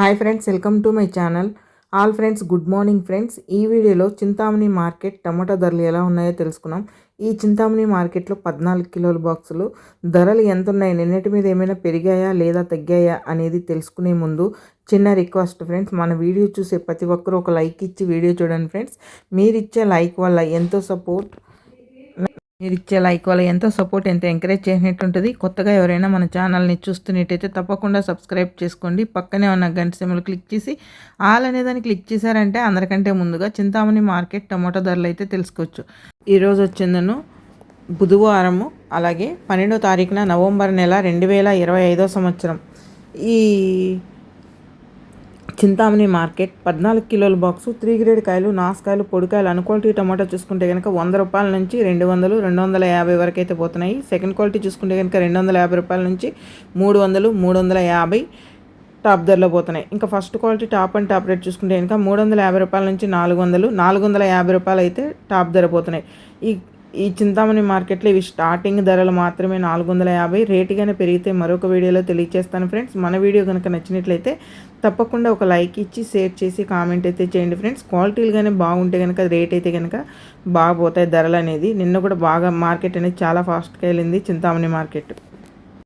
Hi friends welcome to my channel. All friends good morning friends. ఈ వీడియోలో Chintamani market టమాటా ధరలు ఎలా ఉన్నాయో తెలుసుకున్నాం. ఈ చింతామణి మార్కెట్లో పద్నాలుగు కిలోల బాక్సులు. ధరలు ఎంత ఉన్నాయి? నిన్నటి మీద ఏమైనా పెరిగాయా లేదా తగ్గాయా అనేది తెలుసుకునే ముందు చిన్న రిక్వెస్ట్ ఫ్రెండ్స్. మన వీడియో చూసే ప్రతి ఒక్కరూ ఒక లైక్ ఇచ్చి వీడియో చూడండి ఫ్రెండ్స్. మీరు ఇచ్చే లైక్ వల్ల ఎంతో సపోర్ట్ మీరు ఇచ్చే లైక్ వల్ల ఎంతో సపోర్ట్ ఎంతో ఎంకరేజ్ చేసినట్టు ఉంటుంది కొత్తగా ఎవరైనా మన ఛానల్ని చూస్తున్నట్టయితే తప్పకుండా సబ్స్క్రైబ్ చేసుకోండి. పక్కనే ఉన్న గంట సిమ్లు క్లిక్ చేసి ఆల్ అనే దాన్ని క్లిక్ చేశారంటే అందరికంటే ముందుగా చింతామణి మార్కెట్ టమాటో ధరలు అయితే తెలుసుకోవచ్చు. ఈరోజు వచ్చిందను బుధవారము అలాగే పన్నెండో తారీఖున నవంబర్ నెల రెండు వేల ఇరవై ఐదో సంవత్సరం. ఈ చింతామణి మార్కెట్. పద్నాలుగు కిలోల బాక్సు త్రీ గ్రేడ్ కాయలు నాసుకాయలు పొడికాయలు అన్క్వాలిటీ టమాటా చూసుకుంటే కనుక వంద రూపాయల నుంచి రెండు వందలు రెండు వందల యాభై వరకు అయితే పోతున్నాయి. సెకండ్ క్వాలిటీ చూసుకుంటే కనుక రెండు వందల యాభై రూపాయల నుంచి మూడు వందలు మూడు వందల యాభై టాప్ ధరలో పోతున్నాయి. ఇంకా first quality top and top rate చూసుకుంటే కనుక మూడు వందల యాభై రూపాయల నుంచి నాలుగు వందలు నాలుగు వందల యాభై రూపాయలు అయితే టాప్ ధర పోతున్నాయి. ఈ ఈ చింతామణి మార్కెట్లో ఇవి స్టార్టింగ్ ధరలు మాత్రమే నాలుగు వందల యాభై. రేటుగానే పెరిగితే మరొక వీడియోలో తెలియజేస్తాను ఫ్రెండ్స్. మన వీడియో కనుక నచ్చినట్లయితే తప్పకుండా ఒక లైక్ ఇచ్చి షేర్ చేసి కామెంట్ అయితే చేయండి ఫ్రెండ్స్. క్వాలిటీలు కానీ బాగుంటే కనుక రేట్ అయితే కనుక బాగా పోతాయి ధరలు అనేది. నిన్న కూడా బాగా మార్కెట్ అనేది చాలా ఫాస్ట్గా వెళ్ళింది చింతామణి మార్కెట్.